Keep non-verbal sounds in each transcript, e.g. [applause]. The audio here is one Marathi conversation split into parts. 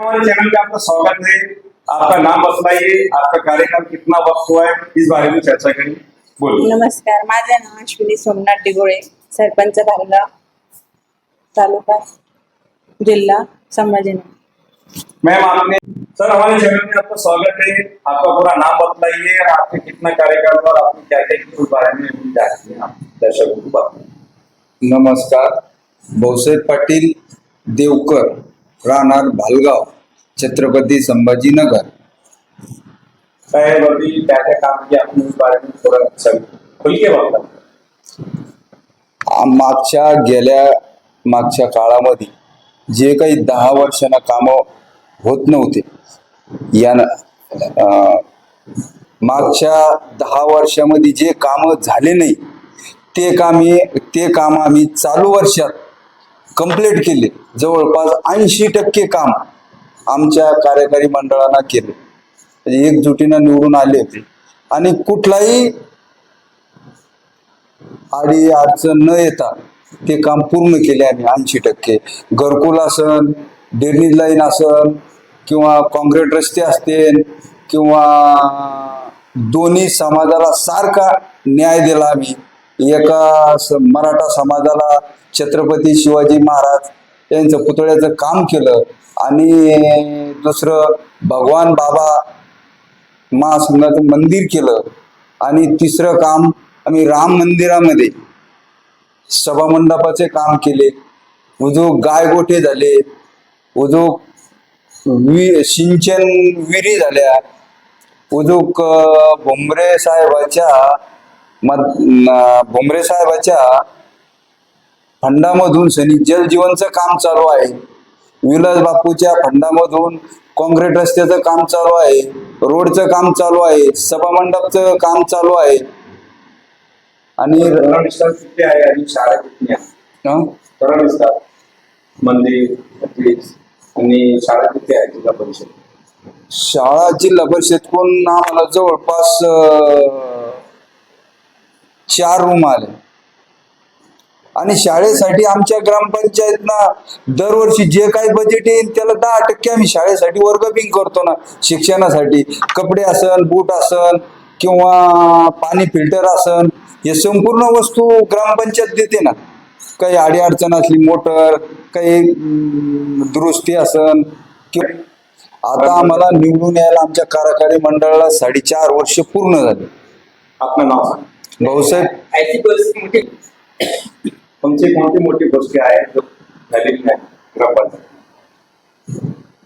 हमारे चैनल में आपका स्वागत है। आपका नाम बताइए आपका कार्यक्रम कितना वक्त हुआ है इस बारे में चर्चा बोलिए। नमस्कार माझं नाव अश्विनी सोमनाथ डिगोळे सरपंच भालगाव तालुका जिल्हा संभाजीनगर. मैम आपने सर हमारे चैनल में आपका स्वागत है। आपका पूरा नाम बताइए और आपके कितना कार्यक्रम और आपने क्या क्या उस बारे में दर्शकों को बताइए। नमस्कार भाऊसाहेब पाटील देवकर राहणार भालगाव छत्रपती संभाजीनगर. साहेब अभी क्या क्या काम किया आपने उस बारे में थोड़ा सब खुल के बताइए आ- मागच्या गेल्या मागच्या काळामध्ये जे काही दहा वर्षांना कामं होत नव्हते या मागच्या दहा वर्षामध्ये जे कामं झाले नाही ते कामे ते काम आम्ही चालू वर्षात कंप्लीट केले. जवळपास ऐंशी टक्के काम आमच्या कार्यकारी मंडळानं केले. म्हणजे एकजुटीनं निवडून आले होते. आणि कुठलाही आडी अडचण न येता ते काम पूर्ण केले आम्ही ऐंशी टक्के. घरकुल असन ड्रेनेज लाईन असन किंवा कॉन्क्रीट रस्ते असतील किंवा दोन्ही समाजाला सारखा न्याय दिला आम्ही. एका स- मराठा समाजाला छत्रपती शिवाजी महाराज यांचं पुतळ्याचं काम केलं आणि दुसरं भगवान बाबा महासंघाचं मंदिर केलं. आणि तिसरं काम आम्ही राम मंदिरामध्ये सभामंडपाचे काम केले. उजूक गायगोठे झाले. उजूक वि सिंचन विहिरी झाल्या. उजूक भुमरे साहेबाच्या भुमरे साहेबाच्या फंडामधून सनी जलजीवनचं काम चालू आहे. विलास बापूच्या फंडामधून काँक्रीट रस्त्याचं काम चालू आहे. रोडचं काम चालू आहे. सभामंडपचं काम चालू आहे. आणि शाळा जिल्हा परिषद? कोण? आम्हाला जवळपास चार रूम आले. आणि शाळेसाठी आमच्या ग्रामपंचायतनं दरवर्षी जे काही बजेट येईल त्याला दहा टक्के आम्ही शाळेसाठी वर्ग बिंग करतो ना. शिक्षणासाठी कपडे असन बूट असन किंवा पाणी फिल्टर असन हे संपूर्ण वस्तू ग्रामपंचायत देते ना. काही आडी अडचण असली मोटर काही दुरुस्ती असन किंवा आता आम्हाला निवडून यायला आमच्या कार्यकारी मंडळाला साडेचार वर्ष पूर्ण झाले. आपलं नाव भाऊसाहेब तुमची कोणती मोठी गोष्टी आहेत ग्रामपंचायत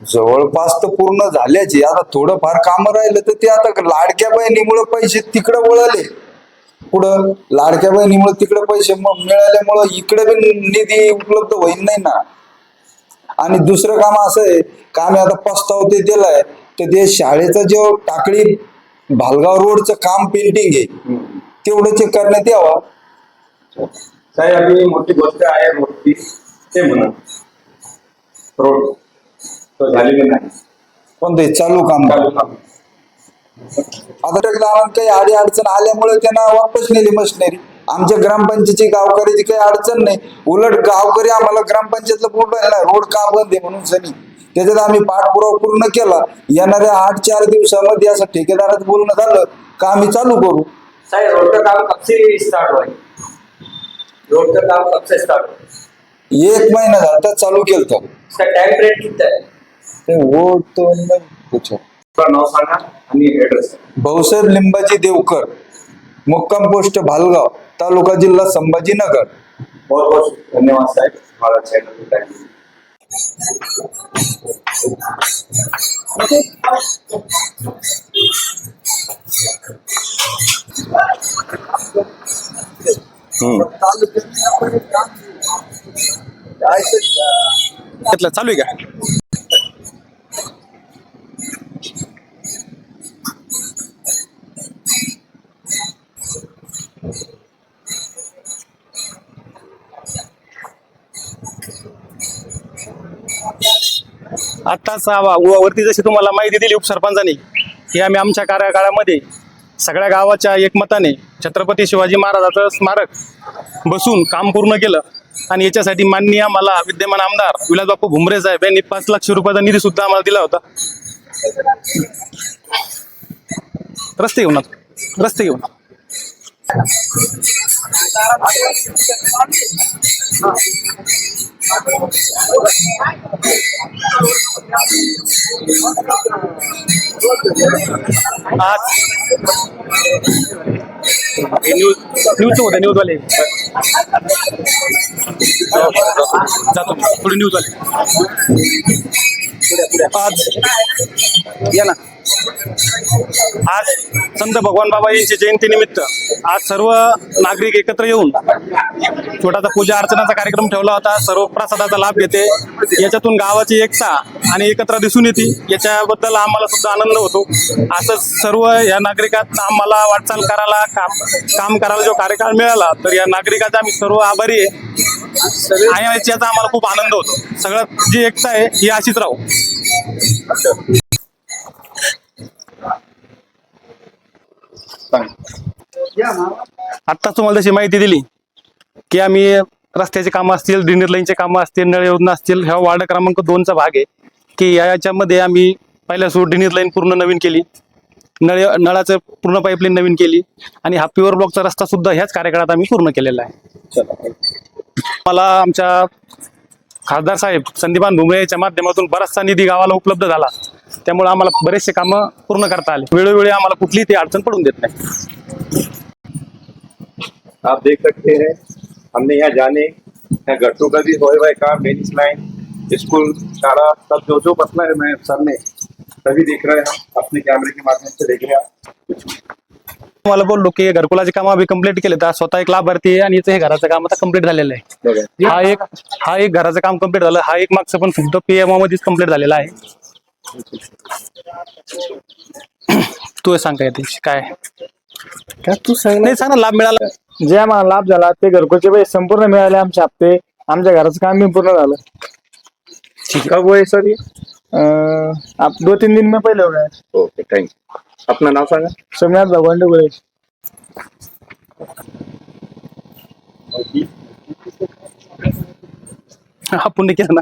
जवळपास तर पूर्ण झाल्याचे. आता थोडंफार कामं राहिलं तर ते आता लाडक्या बहिणीमुळे पैसे तिकडे वळाले. पुढं लाडक्या बहिणीमुळे तिकडे पैसे मिळाल्यामुळं इकडे बी निधी उपलब्ध होईल नाही ना. आणि दुसरं काम असं आहे का आम्ही आता पस्ताव ते दिलाय. तर ते शाळेचं जे टाकळी भालगाव रोडचं काम पेंटिंग आहे. तेवढं चेक करण्यात यावं. साहेब अभी मोठी गोष्ट आहे रोडची ते म्हणा. रोड. तो झालेली नाही. पण ते चालू काम. चालू काम. आता काही आडी अडचण आल्यामुळे त्यांना वापस नेली मशिनरी. आमच्या ग्रामपंचायतीची गावकऱ्याची काही अडचण नाही. उलट गावकरी आम्हाला ग्रामपंचायतला बोलवायला रोड का बंद आहे? म्हणून सनी. त्याच्यात आम्ही पाठपुरावा पूर्ण केला. येणाऱ्या आठ चार दिवसामध्ये असं ठेकेदारात बोलणं झालं का आम्ही चालू करू? साहब रोड का काम कब से स्टार्ट हुआ रोड का काम कब से स्टार्ट हुआ एक महिना झाला तर चालू केलं तर इसका टाइम पीरियड कितना है ते वोट तो नाही पूछो. आपलं नाव सांगा आणि ऍड्रेस भाऊसाहेब लिंबाजी देवकर मुक्काम पोस्ट भालगाव तालुका जिल्हा संभाजीनगर. बहुत बहुत धन्यवाद साहेब. चैनल पे thank you. घेतलं चालू आहे का आत्ताच वरती जशी तुम्हाला माहिती दिली उपसरपंचांनी की आम्ही आमच्या कार्यकाळामध्ये सगळ्या गावाच्या एकमताने छत्रपती शिवाजी महाराजाचं स्मारक बसून काम पूर्ण केलं. आणि याच्यासाठी माननीय आम्हाला विद्यमान आमदार विलासबापू भुमरे साहेब यांनी पाच लाख रुपयाचा निधी सुद्धा आम्हाला दिला होता. रस्ते घेऊन रस्ते घेऊन आज हे न्यूज न्यूजचं होतं न्यूजवाले जातो मी. थोडी न्यूजवाले आज. या ना. आज संत भगवान बाबा यांच्या जयंतीनिमित्त आज सर्व नागरिक एकत्र येऊन छोटासा पूजा अर्चनाचा कार्यक्रम ठेवला होता. सर्व प्रसादाचा लाभ घेते. याच्यातून गावाची एकता आणि एकत्र दिसून येते. याच्याबद्दल आम्हाला सुद्धा आनंद होतो. असंच सर्व या नागरिकात आम्हाला वाटचाल करायला काम काम करायला जो कार्यकाळ मिळाला तर या नागरिकाचा आम्ही सर्व आभारी आहे. आणि याचा आम्हाला खूप आनंद होतो. सगळ्यात जी एकता आहे ही अशीच राहू. आत्ताच तुम्हाला तशी माहिती दिली की आम्ही रस्त्याचे कामं असतील ड्रेनेज लाईनचे कामं असतील नळ योजना असतील ह्या वार्ड क्रमांक दोनचा भाग आहे की याच्यामध्ये आम्ही पहिल्या सुरू ड्रेनेज लाईन पूर्ण नवीन केली. नळ नळाचं पूर्ण पाईपलाईन नवीन केली. आणि हा प्युअर ब्लॉकचा रस्ता सुद्धा ह्याच कार्यकाळात आम्ही पूर्ण केलेला आहे. मला आमच्या खासदार साहेब संदीपान भुमरे यांच्या माध्यमातून बराचसा निधी गावाला उपलब्ध झाला. त्यामुळे आम्हाला बरेचसे कामं पूर्ण करता आले. वेळोवेळी आम्हाला कुठलीही ती अडचण पडून देत नाही. आप देख सकते हैं हमने यहाँ जाने यहाँ गट्टू का भी होए हुआ काम लाइन स्कूल शाला सब जो जो बतला है मैं सर ने सभी देख रहे हैं अपने कैमरे के माध्यम से देख रहे हैं मला बोललो की घरकुलाचे काम आम्ही कंप्लीट केले. तर स्वतः एक लाभार्थी आहे आणि याचं हे घराचं काम आता कंप्लीट झालेलं आहे. हा एक हा एक घराचं काम कंप्लीट झालं. हा एक मागचं पण सुद्धा पीएमओ मध्येच कंप्लीट झालेला आहे. तू हे सांग काय काय? काय तू सांग नाही सांग ना लाभ मिळाला. जे आम्हाला लाभ झाला ते घरकुलचे पैसे संपूर्ण मिळाले आमचे हप्ते. आमच्या घराचं काम बी पूर्ण झालं. कब हुए सर? ये अं, आप दो तीन दिन में पहले हो ओके थैंक अपना नाम सांगा. सोमनाथ भगवान डुगरे. हा पुण्य केलं ना.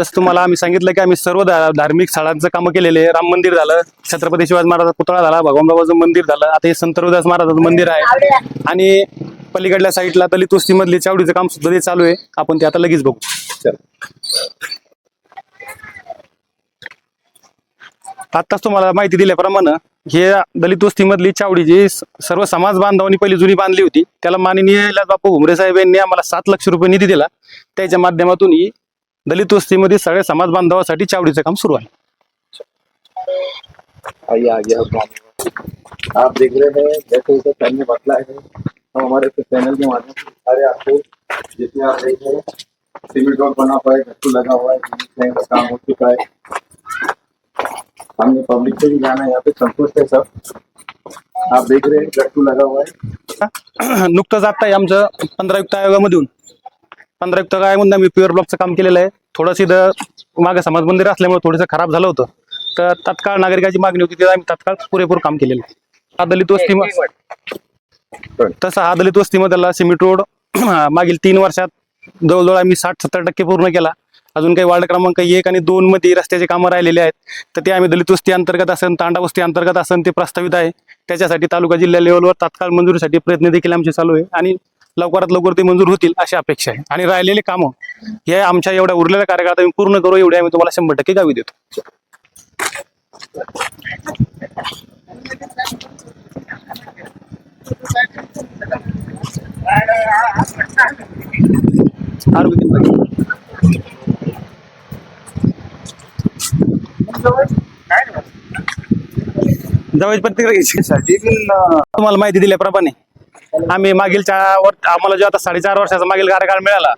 तसं तुम्हाला आम्ही सांगितलं की आम्ही सर्व धा- धार्मिक स्थळांचं कामं केलेले आहे. राम मंदिर झालं छत्रपती शिवाजी महाराजाचा पुतळा झाला भगवान बाबाचं मंदिर झालं. आता हे संत रविदास महाराजाचं मंदिर आहे. आणि पलीकडल्या साईडला दलित वस्ती मधली चावडीचं काम सुद्धा ते चालू आहे. आपण ते आता लगेच बघू. आत्ताच तुम्हाला माहिती दिल्याप्रमाणे हे दलित वस्तीमधली चावडी जी सर्व समाज बांधवांनी पहिली जुनी बांधली होती त्याला माननीय बापू भुमरे साहेब यांनी आम्हाला सात लक्ष रुपये निधी दिला. त्याच्या माध्यमातून ही दलित वस्तीमध्ये सगळ्या समाज बांधवासाठी चावडीचं काम सुरू आहे. आप देख रहे हैं जैसे जैसे सर ने बतला है हम हमारे चैनल के माध्यम से सारे आपको जितने आप देख रहे हैं सीमेंट रोड बना हुआ है गट्टू लगा हुआ है का काम हो चुका है। हमने पब्लिक से भी जाना है यहाँ पे संतुष्ट है सब। आप देख रहे हैं गट्टू लगा हुआ है। [coughs] नुकतंच आता आहे आमचं पंधरा युक्त आयोगामधून. पंधरा युक्त आयोगामधून आम्ही प्युअर ब्लॉकचं काम केलेलं आहे. थोडंसं इथं मागे समाज मंदिर असल्यामुळे थोडंसं खराब झालं होतं. तर तात्काळ नागरिकाची मागणी होती तिथं आम्ही तात्काळ पुरेपूर काम केलेलं आहे. हा दलित वस्ती तसं हा दलित वस्तीमधला सिमेंट रोड [clears throat] मागील तीन वर्षात जवळजवळ आम्ही साठ सत्तर टक्के पूर्ण केला. अजून काही वार्ड क्रमांक एक आणि दोन मध्ये रस्त्याचे कामं राहिलेले आहेत. तर ते आम्ही दलित वस्ती अंतर्गत असेल तांडा वस्ती अंतर्गत असेल ते प्रस्तावित आहे. त्याच्यासाठी तालुका जिल्हा लेवलवर तात्काळ मंजुरीसाठी प्रयत्न देखील आमचे चालू आहे आणि लवकरात लवकर ते मंजूर होतील अशी अपेक्षा आहे. आणि राहिलेले कामं हे आमच्या एवढ्या उरलेल्या कार्यकाळात आम्ही पूर्ण करू एवढे आम्ही तुम्हाला शंभर टक्के गावी देतो. जवळ प्रतिक्रिया तुम्हाला माहिती दिल्याप्रमाणे आम्ही मागील चार आम्हाला जो आता साडेचार वर्षाचा मागील कार्यकाळ मिळाला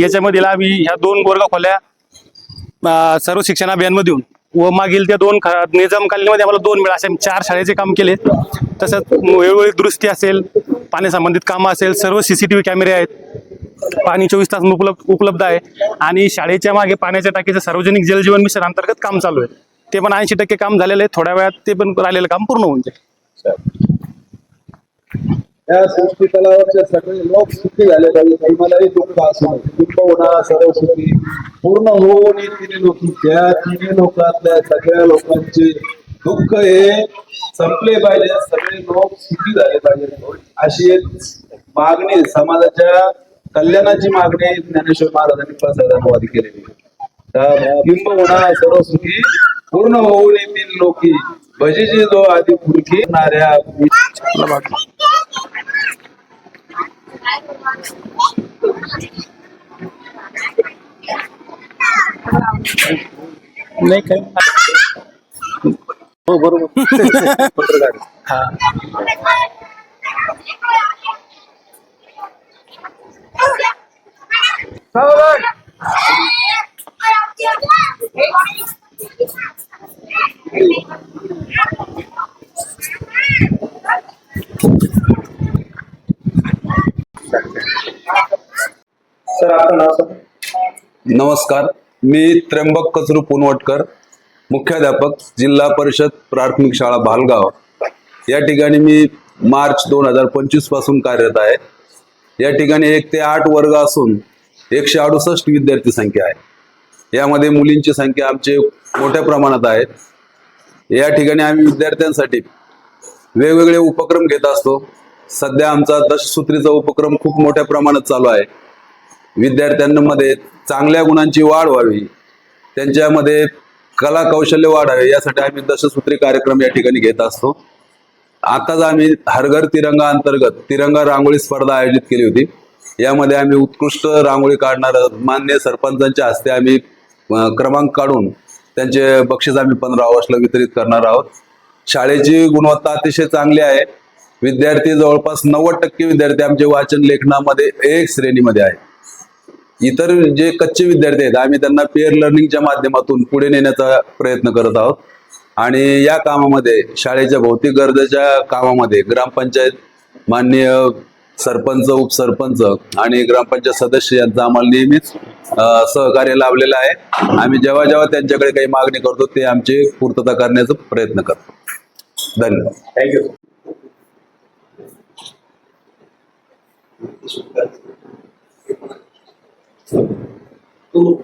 याच्यामधील आम्ही ह्या दोन गोरगा खोल्या सर्व शिक्षण अभियानमधून व मागील त्या दोन ख- निजामकालीनमध्ये आम्हाला दोन वेळा असे चार शाळेचे काम केले. तसंच वेळोवेळी दुरुस्ती असेल पाण्यासंबंधित कामं असेल सर्व सीसीटीव्ही कॅमेरे आहेत. पाणी चोवीस तास उपलब्ध उपलब्ध आहे. आणि शाळेच्या मागे पाण्याच्या टाकीचं सार्वजनिक जलजीवन मिशन अंतर्गत काम चालू आहे. ते पण ऐंशी टक्के काम झालेलं आहे. थोड्या वेळात ते पण राहिलेलं काम पूर्ण होऊन जाईल. या सृष्टी तलावाच्या सगळे लोक सुखी झाले पाहिजे. काही मलाही दुःख असू दुःख होणार सर्व सुखी. पूर्ण होऊन तिने लोक त्या तिने लोकातल्या सगळ्या लोकांचे दुःख हे संपले पाहिजे. सगळे लोक सुखी झाले पाहिजे. अशी एक मागणी समाजाच्या कल्याणाची मागणी ज्ञानेश्वर महाराजांनी केलेली आहे. त्या बिंब होणार सर्व सुखी पूर्ण होऊन येतील लोकी. भजीची जो आधी पुरखी नाऱ्या नाही काय? हो बरोबर. [laughs] पत्रकार सर आपलं नाव नमस्कार मी त्र्यंबक कचरू पुनवटकर मुख्याध्यापक जिल्हा परिषद प्राथमिक शाळा भालगाव. या ठिकाणी मी मार्च दोन हजार पंचवीसपासून कार्यरत आहे. या ठिकाणी एक ते आठ वर्ग असून एकशे अडुसष्ट विद्यार्थी संख्या आहे. यामध्ये मुलींची संख्या आमची मोठ्या प्रमाणात आहे. या ठिकाणी आम्ही विद्यार्थ्यांसाठी वेगवेगळे उपक्रम घेत असतो. सध्या आमचा दशसूत्रीचा उपक्रम खूप मोठ्या प्रमाणात चालू आहे. विद्यार्थ्यांमध्ये चांगल्या गुणांची वाढ व्हावी. त्यांच्यामध्ये कला कौशल्य वाढावे यासाठी आम्ही दशसूत्री कार्यक्रम या ठिकाणी घेत असतो. आताच आम्ही हरघर तिरंगा अंतर्गत तिरंगा रांगोळी स्पर्धा आयोजित केली होती. यामध्ये आम्ही उत्कृष्ट रांगोळी काढणार मान्य सरपंचांच्या हस्ते आम्ही क्रमांक काढून त्यांचे बक्षीस आम्ही पंधरा ऑगस्टला वितरित करणार आहोत. शाळेची गुणवत्ता अतिशय चांगली आहे. विद्यार्थी जवळपास नव्वद टक्के विद्यार्थी आमचे वाचन लेखनामध्ये एक श्रेणीमध्ये आहे इतर जे कच्चे विद्यार्थी आहेत आम्ही त्यांना पेअर लर्निंगच्या माध्यमातून पुढे नेण्याचा प्रयत्न करत आहोत. आणि या कामामध्ये शाळेच्या भौतिक गरजेच्या कामामध्ये ग्रामपंचायत माननीय सरपंच उपसरपंच आणि ग्रामपंचायत सदस्य यांचा आम्हाला नेहमीच सहकार्य लाभलेलं आहे. आम्ही जेव्हा जेव्हा त्यांच्याकडे काही मागणी करतो ते आमची पूर्तता करण्याचा प्रयत्न करतो. धन्यवाद. थँक्यू この